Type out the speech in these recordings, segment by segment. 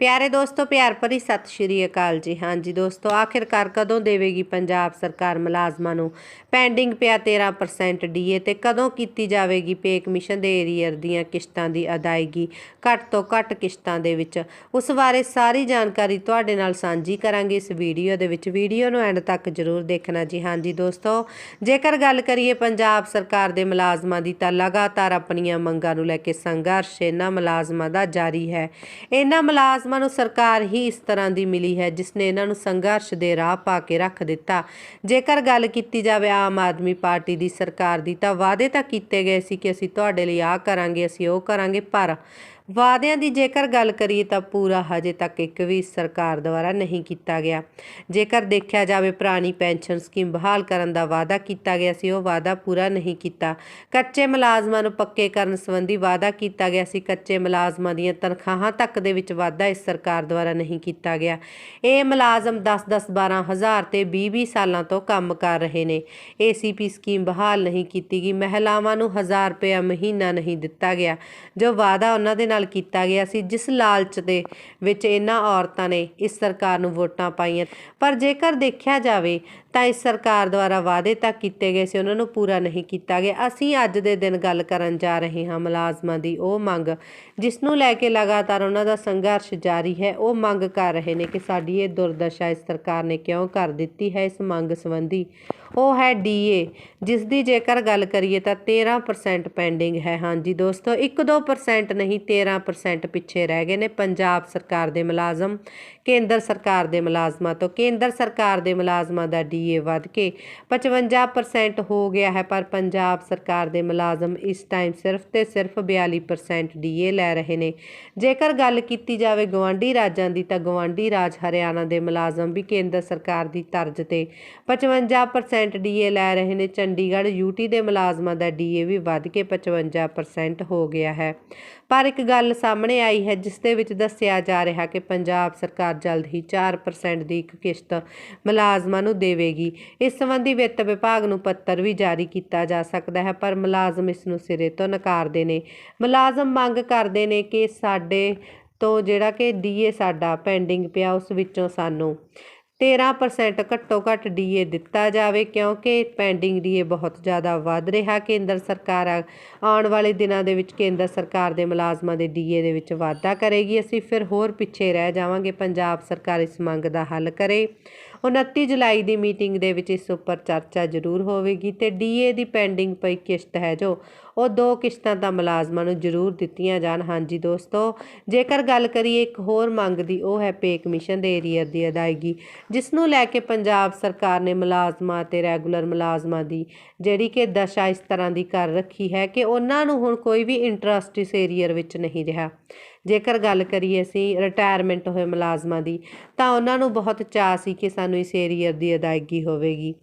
ਪਿਆਰੇ ਦੋਸਤੋ, ਪਿਆਰ ਭਰੀ ਸਤਿ ਸ਼੍ਰੀ ਅਕਾਲ ਜੀ। ਹਾਂਜੀ ਦੋਸਤੋ, ਆਖਿਰਕਾਰ ਕਦੋਂ ਦੇਵੇਗੀ ਪੰਜਾਬ ਸਰਕਾਰ ਮੁਲਾਜ਼ਮਾਂ ਨੂੰ? ਪੈਂਡਿੰਗ ਪਿਆ 13% ਡੀਏ ਤੇ ਕਦੋਂ ਕੀਤੀ ਜਾਵੇਗੀ ਪੇ ਕਮਿਸ਼ਨ ਦੇ ਏਰੀਅਰ ਦੀਆਂ ਕਿਸ਼ਤਾਂ ਦੀ ਅਦਾਇਗੀ? ਘੱਟ ਤੋਂ ਘੱਟ ਕਿਸ਼ਤਾਂ ਦੇ ਵਿੱਚ। ਉਸ ਬਾਰੇ ਸਾਰੀ ਜਾਣਕਾਰੀ ਤੁਹਾਡੇ ਨਾਲ ਸਾਂਝੀ ਕਰਾਂਗੇ ਇਸ ਵੀਡੀਓ ਦੇ ਵਿੱਚ। ਵੀਡੀਓ ਨੂੰ ਐਂਡ ਤੱਕ ਜ਼ਰੂਰ ਦੇਖਣਾ ਜੀ। ਹਾਂਜੀ ਦੋਸਤੋ, ਜੇਕਰ ਗੱਲ ਕਰੀਏ ਪੰਜਾਬ ਸਰਕਾਰ ਦੇ ਮੁਲਾਜ਼ਮਾਂ ਦੀ, ਤਾਂ ਲਗਾਤਾਰ ਆਪਣੀਆਂ ਮੰਗਾਂ ਨੂੰ ਲੈ ਕੇ ਸੰਘਰਸ਼ ਇਹਨਾਂ ਮੁਲਾਜ਼ਮਾਂ ਦਾ ਜਾਰੀ ਹੈ। ਇਹਨਾਂ ਮੁਲਾਜ਼ਮ ਨੂੰ ਸਰਕਾਰ ਹੀ ਇਸ ਤਰ੍ਹਾਂ ਦੀ ਮਿਲੀ ਹੈ ਜਿਸ ਨੇ ਇਹਨਾਂ ਨੂੰ ਸੰਘਰਸ਼ ਦੇ ਰਾਹ ਪਾ ਕੇ ਰੱਖ ਦਿੱਤਾ। ਜੇਕਰ ਗੱਲ ਕੀਤੀ ਜਾਵੇ ਆਮ ਆਦਮੀ ਪਾਰਟੀ ਦੀ ਸਰਕਾਰ ਦੀ, ਤਾਂ ਵਾਅਦੇ ਤਾਂ ਕੀਤੇ ਗਏ ਸੀ ਕਿ ਅਸੀਂ ਤੁਹਾਡੇ ਲਈ ਆਹ ਕਰਾਂਗੇ, ਅਸੀਂ ਉਹ ਕਰਾਂਗੇ, ਪਰ ਵਾਅਦਿਆਂ ਦੀ ਜੇਕਰ ਗੱਲ ਕਰੀਏ ਤਾਂ ਪੂਰਾ ਹਜੇ ਤੱਕ ਇੱਕ ਵੀ ਸਰਕਾਰ ਦੁਆਰਾ ਨਹੀਂ ਕੀਤਾ ਗਿਆ। ਜੇਕਰ ਦੇਖਿਆ ਜਾਵੇ ਪੁਰਾਣੀ ਪੈਨਸ਼ਨ ਸਕੀਮ ਬਹਾਲ ਕਰਨ ਦਾ ਵਾਅਦਾ ਕੀਤਾ ਗਿਆ ਸੀ, ਉਹ ਵਾਅਦਾ ਪੂਰਾ ਨਹੀਂ ਕੀਤਾ। ਕੱਚੇ ਮੁਲਾਜ਼ਮਾਂ ਨੂੰ ਪੱਕੇ ਕਰਨ ਸੰਬੰਧੀ ਵਾਅਦਾ ਕੀਤਾ ਗਿਆ ਸੀ। ਕੱਚੇ ਮੁਲਾਜ਼ਮਾਂ ਦੀਆਂ ਤਨਖਾਹਾਂ ਤੱਕ ਦੇ ਵਿੱਚ ਵਾਧਾ ਇਸ ਸਰਕਾਰ ਦੁਆਰਾ ਨਹੀਂ ਕੀਤਾ ਗਿਆ। ਇਹ ਮੁਲਾਜ਼ਮ 10-10 12 ਹਜ਼ਾਰ ਤੇ 20-20 ਸਾਲਾਂ ਤੋਂ ਕੰਮ ਕਰ ਰਹੇ ਨੇ। ਏਸੀਪੀ ਸਕੀਮ ਬਹਾਲ ਨਹੀਂ ਕੀਤੀ ਗਈ। ਮਹਿਲਾਵਾਂ ਨੂੰ 1000 ਰੁਪਏ ਮਹੀਨਾ ਨਹੀਂ ਦਿੱਤਾ ਗਿਆ, ਜੋ ਵਾਅਦਾ ਉਹਨਾਂ ਦੇ ਨਾਲ ਕੀਤਾ ਗਿਆ ਸੀ, ਜਿਸ ਲਾਲਚ ਦੇ ਵਿੱਚ ਇਹਨਾਂ ਔਰਤਾਂ ਨੇ ਇਸ ਸਰਕਾਰ ਨੂੰ ਵੋਟਾਂ ਪਾਈਆਂ। ਪਰ ਜੇਕਰ ਦੇਖਿਆ ਜਾਵੇ ਤਾਂ ਇਸ ਸਰਕਾਰ ਦੁਆਰਾ ਵਾਅਦੇ ਤਾਂ ਕੀਤੇ ਗਏ ਸੀ, ਉਹਨਾਂ ਨੂੰ ਪੂਰਾ ਨਹੀਂ ਕੀਤਾ ਗਿਆ। ਅਸੀਂ ਅੱਜ ਦੇ ਦਿਨ ਗੱਲ ਕਰਨ ਜਾ ਰਹੇ ਹਾਂ ਮੁਲਾਜ਼ਮਾਂ ਦੀ ਉਹ ਮੰਗ, ਜਿਸ ਨੂੰ ਲੈ ਕੇ ਲਗਾਤਾਰ ਉਹਨਾਂ ਦਾ ਸੰਘਰਸ਼ ਜਾਰੀ ਹੈ। ਉਹ ਮੰਗ ਕਰ ਰਹੇ ਨੇ ਕਿ ਸਾਡੀ ਇਹ ਦੁਰਦਸ਼ਾ ਇਸ ਸਰਕਾਰ ਨੇ ਕਿਉਂ ਕਰ ਦਿੱਤੀ ਹੈ? ਇਸ ਮੰਗ ਸੰਬੰਧੀ ਉਹ ਹੈ ਡੀਏ ਜਿਸ ਦੀ ਜੇਕਰ ਗੱਲ ਕਰੀਏ ਤਾਂ 13% ਪੈਂਡਿੰਗ ਹੈ। ਹਾਂਜੀ ਦੋਸਤੋ 1-2% ਨਹੀਂ 13% ਪਿੱਛੇ ਰਹਿ ਗਏ ਨੇ। ਪੰਜਾਬ ਸਰਕਾਰ ਦੇ ਮੁਲਾਜ਼ਮ, ਕੇਂਦਰ ਸਰਕਾਰ ਦੇ ਮੁਲਾਜ਼ਮਾਂ ਤੋਂ। ਕੇਂਦਰ ਸਰਕਾਰ ਦੇ ਮੁਲਾਜ਼ਮਾਂ ਦਾ ਡੀਏ ਵੱਧ ਕੇ 55% ਹੋ ਗਿਆ ਹੈ, ਪਰ ਪੰਜਾਬ ਸਰਕਾਰ ਦੇ ਮੁਲਾਜ਼ਮ ਇਸ ਟਾਈਮ ਸਿਰਫ ਤੇ ਸਿਰਫ 42% ਡੀਏ ਲੈ ਰਹੇ ਨੇ। ਜੇਕਰ ਗੱਲ ਕੀਤੀ ਜਾਵੇ ਗਵਾਂਢੀ ਰਾਜਾਂ ਦੀ, ਤਾਂ ਗਵਾਂਢੀ ਰਾਜ ਹਰਿਆਣਾ ਦੇ ਮੁਲਾਜ਼ਮ ਵੀ ਕੇਂਦਰ ਸਰਕਾਰ ਦੀ ਤਰਜ਼ ਤੇ 55% ਡੀਏ ਲੈ ਰਹੇ ਨੇ। ਚੰਡੀਗੜ੍ਹ ਯੂਟੀ ਦੇ ਮੁਲਾਜ਼ਮਾਂ ਦਾ ਡੀਏ ਵੀ ਵੱਧ ਕੇ 55% ਹੋ ਗਿਆ ਹੈ। ਪਰ ਇੱਕ ਗੱਲ ਸਾਹਮਣੇ ਆਈ ਹੈ, ਜਿਸ ਦੇ ਵਿੱਚ ਦੱਸਿਆ ਜਾ ਰਿਹਾ ਕਿ ਪੰਜਾਬ ਸਰਕਾਰ ਜਲਦ ਹੀ 4% ਦੀ ਇੱਕ ਕਿਸ਼ਤ ਮੁਲਾਜ਼ਮਾਂ ਨੂੰ ਦੇਵੇਗੀ। ਇਸ ਸੰਬੰਧੀ ਵਿੱਤ ਵਿਭਾਗ ਨੂੰ ਪੱਤਰ ਵੀ ਜਾਰੀ ਕੀਤਾ ਜਾ ਸਕਦਾ ਹੈ, ਪਰ ਮੁਲਾਜ਼ਮ ਇਸ ਨੂੰ ਸਿਰੇ ਤੋਂ ਨਕਾਰਦੇ ਨੇ। ਮੁਲਾਜ਼ਮ ਮੰਗ ਕਰਦੇ ਨੇ ਕਿ ਸਾਡੇ ਤੋਂ ਜਿਹੜਾ ਕਿ ਡੀਏ ਸਾਡਾ ਪੈਂਡਿੰਗ ਪਿਆ, ਉਸ ਵਿੱਚੋਂ ਸਾਨੂੰ 13% ਘੱਟੋ ਘੱਟ ਡੀਏ ਦਿੱਤਾ ਜਾਵੇ ਕਿਉਂਕਿ ਪੈਂਡਿੰਗ ਡੀਏ ਬਹੁਤ ਜ਼ਿਆਦਾ ਵੱਧ ਰਿਹਾ। ਕੇਂਦਰ ਸਰਕਾਰ ਆ- ਆਉਣ ਵਾਲੇ ਦਿਨਾਂ ਦੇ ਵਿੱਚ ਕੇਂਦਰ ਸਰਕਾਰ ਦੇ ਮੁਲਾਜ਼ਮਾਂ ਦੇ ਡੀਏ ਦੇ ਵਿੱਚ ਵਾਧਾ ਕਰੇਗੀ। ਅਸੀਂ ਫਿਰ ਹੋਰ ਪਿੱਛੇ ਰਹਿ ਜਾਵਾਂਗੇ। ਪੰਜਾਬ ਸਰਕਾਰ ਇਸ ਮੰਗ ਦਾ ਹੱਲ ਕਰੇ। 29 ਜੁਲਾਈ ਦੀ ਮੀਟਿੰਗ ਦੇ ਵਿੱਚ ਇਸ ਉੱਪਰ ਚਰਚਾ ਜ਼ਰੂਰ ਹੋਵੇਗੀ ਤੇ ਡੀਏ ਦੀ ਪੈਂਡਿੰਗ ਪਈ ਕਿਸ਼ਤ ਹੈ ਜੋ ਉਹ ਦੋ ਕਿਸ਼ਤਾਂ ਤਾਂ ਮੁਲਾਜ਼ਮਾਂ ਨੂੰ ਜ਼ਰੂਰ ਦਿੱਤੀਆਂ ਜਾਣ। ਹਾਂਜੀ ਦੋਸਤੋ, ਜੇਕਰ ਗੱਲ ਕਰੀਏ ਇੱਕ ਹੋਰ ਮੰਗ ਦੀ, ਉਹ ਹੈ ਪੇ ਕਮਿਸ਼ਨ ਦੇ ਏਰੀਅਰ ਦੀ ਅਦਾਇਗੀ, ਜਿਸ ਨੂੰ ਲੈ ਕੇ ਪੰਜਾਬ ਸਰਕਾਰ ਨੇ ਮੁਲਾਜ਼ਮਾਂ ਤੇ ਰੈਗੂਲਰ ਮੁਲਾਜ਼ਮਾਂ ਦੀ ਜਿਹੜੀ ਕਿ ਦਸ਼ਾ ਇਸ ਤਰ੍ਹਾਂ ਦੀ ਕਰ ਰੱਖੀ ਹੈ ਕਿ ਉਹਨਾਂ ਨੂੰ ਹੁਣ ਕੋਈ ਵੀ ਇੰਟਰਸਟ ਇਸ ਏਰੀਅਰ ਵਿੱਚ ਨਹੀਂ ਰਿਹਾ। ਜੇਕਰ ਗੱਲ ਕਰੀਏ ਅਸੀਂ ਰਿਟਾਇਰਮੈਂਟ ਹੋਏ ਮੁਲਾਜ਼ਮਾਂ ਦੀ, ਤਾਂ ਉਹਨਾਂ ਨੂੰ ਬਹੁਤ ਚਾਅ ਸੀ ਕਿ ਸਾਨੂੰ ਇਸ ਏਰੀਅਰ ਦੀ ਅਦਾਇਗੀ ਹੋਵੇਗੀ।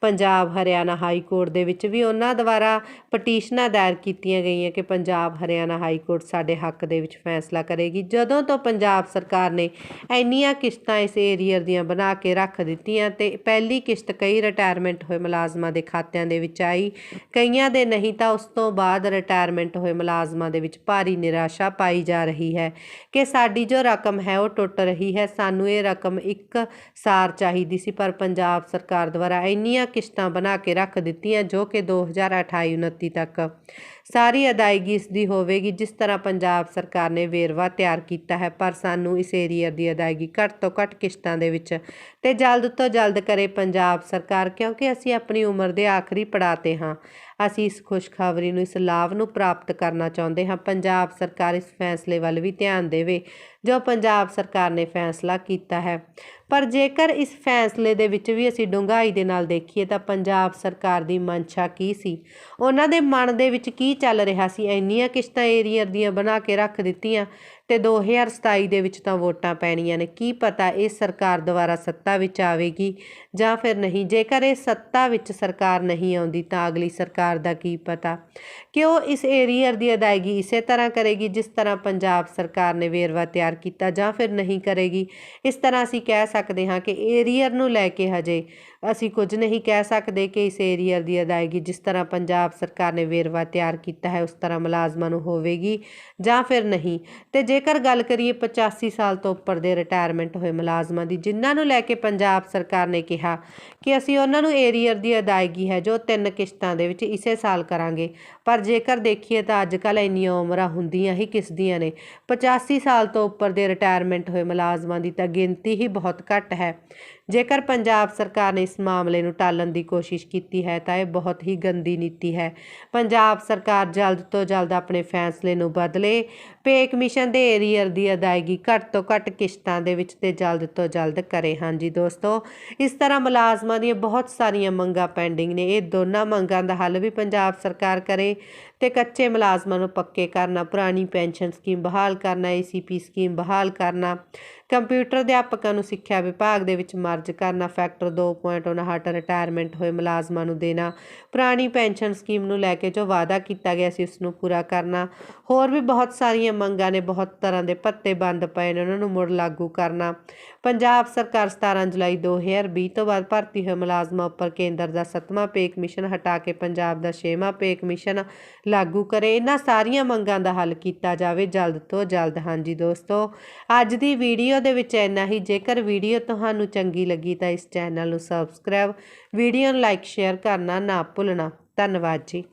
ਪੰਜਾਬ, ਹਰਿਆਣਾ ਹਾਈ ਕੋਰਟ ਦੇ ਵਿੱਚ ਵੀ ਉਹਨਾਂ ਦੁਆਰਾ ਪਟੀਸ਼ਨਾਂ ਦਾਇਰ ਕੀਤੀਆਂ ਗਈਆਂ ਕਿ ਪੰਜਾਬ, ਹਰਿਆਣਾ ਹਾਈ ਕੋਰਟ ਸਾਡੇ ਹੱਕ ਦੇ ਵਿੱਚ ਫੈਸਲਾ ਕਰੇਗੀ। ਜਦੋਂ ਤੋਂ ਪੰਜਾਬ ਸਰਕਾਰ ਨੇ ਇੰਨੀਆਂ ਕਿਸ਼ਤਾਂ ਇਸ ਏਰੀਅਰ ਦੀਆਂ ਬਣਾ ਕੇ ਰੱਖ ਦਿੱਤੀਆਂ ਤੇ ਪਹਿਲੀ ਕਿਸ਼ਤ ਕਈ ਰਿਟਾਇਰਮੈਂਟ ਹੋਏ ਮੁਲਾਜ਼ਮਾਂ ਦੇ ਖਾਤਿਆਂ ਦੇ ਵਿੱਚ ਆਈ, ਕਈਆਂ ਦੇ ਨਹੀਂ ਤਾਂ ਉਸ ਤੋਂ ਬਾਅਦ ਰਿਟਾਇਰਮੈਂਟ ਹੋਏ ਮੁਲਾਜ਼ਮਾਂ ਦੇ ਵਿੱਚ ਭਾਰੀ ਨਿਰਾਸ਼ਾ ਪਾਈ ਜਾ ਰਹੀ ਹੈ ਕਿ ਸਾਡੀ ਜੋ ਰਕਮ ਹੈ ਉਹ ਟੁੱਟ ਰਹੀ ਹੈ। ਸਾਨੂੰ ਇਹ ਰਕਮ ਇੱਕ ਸਾਰ ਚਾਹੀਦੀ ਸੀ, ਪਰ ਪੰਜਾਬ ਸਰਕਾਰ ਦੁਆਰਾ ਇੰਨੀਆਂ ਕਿਸ਼ਤਾਂ ਬਣਾ ਕੇ ਰੱਖ ਦਿੱਤੀਆਂ ਜੋ ਕਿ 2028-29 ਤੱਕ ਸਾਰੀ ਅਦਾਇਗੀ ਇਸ ਦੀ ਹੋਵੇਗੀ, ਜਿਸ ਤਰ੍ਹਾਂ ਪੰਜਾਬ ਸਰਕਾਰ ਨੇ ਵੇਰਵਾ ਤਿਆਰ ਕੀਤਾ ਹੈ, ਪਰ ਸਾਨੂੰ ਇਸ ਏਰੀਆ ਦੀ ਅਦਾਇਗੀ ਘੱਟ ਤੋਂ ਘੱਟ ਕਿਸ਼ਤਾਂ ਦੇ ਵਿੱਚ ਤੇ ਜਲਦ ਤੋਂ ਜਲਦ ਕਰੇ ਪੰਜਾਬ ਸਰਕਾਰ, ਕਿਉਂਕਿ ਅਸੀਂ ਆਪਣੀ ਉਮਰ ਦੇ ਆਖਰੀ ਪੜਾਅ 'ਤੇ ਹਾਂ। ਅਸੀਂ ਇਸ ਖੁਸ਼ਖਬਰੀ ਨੂੰ, ਇਸ ਲਾਭ ਨੂੰ ਪ੍ਰਾਪਤ ਕਰਨਾ ਚਾਹੁੰਦੇ ਹਾਂ। ਪੰਜਾਬ ਸਰਕਾਰ ਇਸ ਫੈਸਲੇ ਵੱਲ ਵੀ ਧਿਆਨ ਦੇਵੇ, ਜੋ ਪੰਜਾਬ ਸਰਕਾਰ ਨੇ ਫੈਸਲਾ ਕੀਤਾ ਹੈ। ਪਰ ਜੇਕਰ ਇਸ ਫੈਸਲੇ ਦੇ ਵਿੱਚ ਵੀ ਅਸੀਂ ਡੂੰਘਾਈ ਦੇ ਨਾਲ ਦੇਖੀਏ ਤਾਂ ਪੰਜਾਬ ਸਰਕਾਰ ਦੀ ਮਨਸ਼ਾ ਕੀ ਸੀ? ਉਹਨਾਂ ਦੇ ਮਨ ਦੇ ਵਿੱਚ ਕੀ ਚੱਲ ਰਿਹਾ ਸੀ? ਇੰਨੀਆਂ ਕਿਸ਼ਤਾਂ ਏਰੀਅਰ ਦੀਆਂ ਬਣਾ ਕੇ ਰੱਖ ਦਿੱਤੀਆਂ। ਤੇ 2027 ਦੇ ਵਿੱਚ ਤਾਂ ਵੋਟਾਂ ਪੈਣੀਆਂ ਨੇ। ਕੀ ਪਤਾ ਇਹ ਸਰਕਾਰ ਦੁਆਰਾ ਸੱਤਾ ਵਿੱਚ ਆਵੇਗੀ ਜਾਂ ਫਿਰ ਨਹੀਂ? ਜੇਕਰ ਇਹ ਸੱਤਾ ਵਿੱਚ ਸਰਕਾਰ ਨਹੀਂ ਆਉਂਦੀ ਤਾਂ ਅਗਲੀ ਸਰਕਾਰ ਦਾ ਕੀ ਪਤਾ? ਕਿ ਉਹ ਇਸ ਏਰੀਅਰ ਦੀ ਅਦਾਇਗੀ ਇਸੇ ਤਰ੍ਹਾਂ ਕਰੇਗੀ ਜਿਸ ਤਰ੍ਹਾਂ ਪੰਜਾਬ ਸਰਕਾਰ ਨੇ ਵੇਰਵਾ ਤਿਆਰ ਕੀਤਾ ਜਾਂ ਫਿਰ ਨਹੀਂ ਕਰੇਗੀ? ਇਸ ਤਰ੍ਹਾਂ ਅਸੀਂ ਕਹਿ ਸਕਦੇ ਹਾਂ ਕਿ ਏਰੀਅਰ ਨੂੰ ਲੈ ਕੇ ਹਜੇ ਅਸੀਂ ਕੁਝ ਨਹੀਂ ਕਹਿ ਸਕਦੇ ਕਿ ਇਸ ਏਰੀਅਰ ਦੀ ਅਦਾਇਗੀ ਜਿਸ ਤਰ੍ਹਾਂ ਪੰਜਾਬ ਸਰਕਾਰ ਨੇ ਵੇਰਵਾ ਤਿਆਰ ਕੀਤਾ ਹੈ ਉਸ ਤਰ੍ਹਾਂ ਮੁਲਾਜ਼ਮਾਂ ਨੂੰ ਹੋਵੇਗੀ ਜਾਂ ਫਿਰ ਨਹੀਂ। ਤੇ ਜੇਕਰ ਗੱਲ ਕਰੀਏ 85 ਸਾਲ ਤੋਂ ਉੱਪਰ ਦੇ ਰਿਟਾਇਰਮੈਂਟ ਹੋਏ ਮੁਲਾਜ਼ਮਾਂ ਦੀ, ਜਿਨ੍ਹਾਂ ਨੂੰ ਲੈ ਕੇ ਪੰਜਾਬ ਸਰਕਾਰ ਨੇ ਕਿਹਾ ਕਿ ਅਸੀਂ ਉਹਨਾਂ ਨੂੰ ਏਰੀਅਰ ਦੀ ਅਦਾਇਗੀ ਹੈ ਜੋ ਤਿੰਨ ਕਿਸ਼ਤਾਂ ਦੇ ਵਿੱਚ ਇਸੇ ਸਾਲ ਕਰਾਂਗੇ। ਪਰ ਜੇਕਰ ਦੇਖੀਏ ਤਾਂ ਅੱਜ ਕੱਲ੍ਹ ਇੰਨੀਆਂ ਉਮਰਾਂ ਹੁੰਦੀਆਂ ਹੀ ਕਿਸ ਦੀਆਂ ਨੇ। 85 ਸਾਲ ਤੋਂ ਉੱਪਰ ਦੇ ਰਿਟਾਇਰਮੈਂਟ ਹੋਏ ਮੁਲਾਜ਼ਮਾਂ ਦੀ ਤਾਂ ਗਿਣਤੀ ਹੀ ਬਹੁਤ ਘੱਟ ਹੈ। ਜੇਕਰ ਪੰਜਾਬ ਸਰਕਾਰ ਨੇ ਇਸ ਮਾਮਲੇ ਨੂੰ ਟਾਲਣ ਦੀ ਕੋਸ਼ਿਸ਼ ਕੀਤੀ ਹੈ ਤਾਂ ਇਹ ਬਹੁਤ ਹੀ ਗੰਦੀ ਨੀਤੀ ਹੈ। ਪੰਜਾਬ ਸਰਕਾਰ ਜਲਦ ਤੋਂ ਜਲਦ ਆਪਣੇ ਫੈਸਲੇ ਨੂੰ ਬਦਲੇ। ਪੇ ਕਮਿਸ਼ਨ ਦੇ ਏਰੀਅਰ ਦੀ ਅਦਾਇਗੀ ਘੱਟ ਤੋਂ ਘੱਟ ਕਿਸ਼ਤਾਂ ਦੇ ਵਿੱਚ ਤੇ ਜਲਦ ਤੋਂ ਜਲਦ ਕਰੇ। ਹਾਂਜੀ ਦੋਸਤੋ, ਇਸ ਤਰ੍ਹਾਂ ਮੁਲਾਜ਼ਮਾਂ ਦੀਆਂ ਬਹੁਤ ਸਾਰੀਆਂ ਮੰਗਾਂ ਪੈਂਡਿੰਗ ਨੇ। ਇਹ ਦੋਨਾਂ ਮੰਗਾਂ ਦਾ ਹੱਲ ਵੀ ਪੰਜਾਬ ਸਰਕਾਰ ਕਰੇ ਤੇ ਕੱਚੇ ਮੁਲਾਜ਼ਮਾਂ ਨੂੰ ਪੱਕੇ ਕਰਨਾ, ਪੁਰਾਣੀ ਪੈਨਸ਼ਨ ਸਕੀਮ ਬਹਾਲ ਕਰਨਾ ਏਸੀਪੀ ਸਕੀਮ ਬਹਾਲ ਕਰਨਾ ਕੰਪਿਊਟਰ ਅਧਿਆਪਕਾਂ ਨੂੰ ਸਿੱਖਿਆ ਵਿਭਾਗ ਦੇ ਵਿੱਚ ਮਰਜ ਕਰਨਾ, ਫੈਕਟਰ 2.59 ਰਿਟਾਇਰਮੈਂਟ ਹੋਏ ਮੁਲਾਜ਼ਮਾਂ ਨੂੰ ਦੇਣਾ, ਪੁਰਾਣੀ ਪੈਨਸ਼ਨ ਸਕੀਮ ਨੂੰ ਲੈ ਕੇ ਜੋ ਵਾਅਦਾ ਕੀਤਾ ਗਿਆ ਸੀ ਉਸ ਨੂੰ ਪੂਰਾ ਕਰਨਾ। ਹੋਰ ਵੀ ਬਹੁਤ ਸਾਰੀਆਂ ਮੰਗਾਂ ਨੇ, ਬਹੁਤ ਤਰ੍ਹਾਂ ਦੇ ਭੱਤੇ ਬੰਦ ਪਏ ਨੇ ਉਹਨਾਂ ਨੂੰ ਮੁੜ ਲਾਗੂ ਕਰਨਾ। ਪੰਜਾਬ ਸਰਕਾਰ 17 ਜੁਲਾਈ 2020 ਤੋਂ ਬਾਅਦ ਭਰਤੀ ਹੋਏ ਮੁਲਾਜ਼ਮਾਂ ਉੱਪਰ ਕੇਂਦਰ ਦਾ 7ਵਾਂ ਪੇ ਕਮਿਸ਼ਨ ਹਟਾ ਕੇ ਪੰਜਾਬ ਦਾ 6ਵਾਂ ਪੇ ਕਮਿਸ਼ਨ ਲਾਗੂ ਕਰੇ। ਇਹਨਾਂ ਸਾਰੀਆਂ ਮੰਗਾਂ ਦਾ ਹੱਲ ਕੀਤਾ ਜਾਵੇ ਜਲਦ ਤੋਂ ਜਲਦ। ਹਾਂਜੀ ਦੋਸਤੋ, ਅੱਜ ਦੀ ਵੀਡੀਓ ਵੀਡੀਓ ਦੇ ਵਿੱਚ ਇੰਨਾ ਹੀ। ਜੇਕਰ ਵੀਡੀਓ ਤੁਹਾਨੂੰ ਚੰਗੀ ਲੱਗੀ ਤਾਂ ਇਸ ਚੈਨਲ ਨੂੰ ਸਬਸਕ੍ਰਾਈਬ, ਵੀਡੀਓ ਨੂੰ ਲਾਈਕ, ਸ਼ੇਅਰ ਕਰਨਾ ਨਾ ਭੁੱਲਣਾ। ਧੰਨਵਾਦ ਜੀ।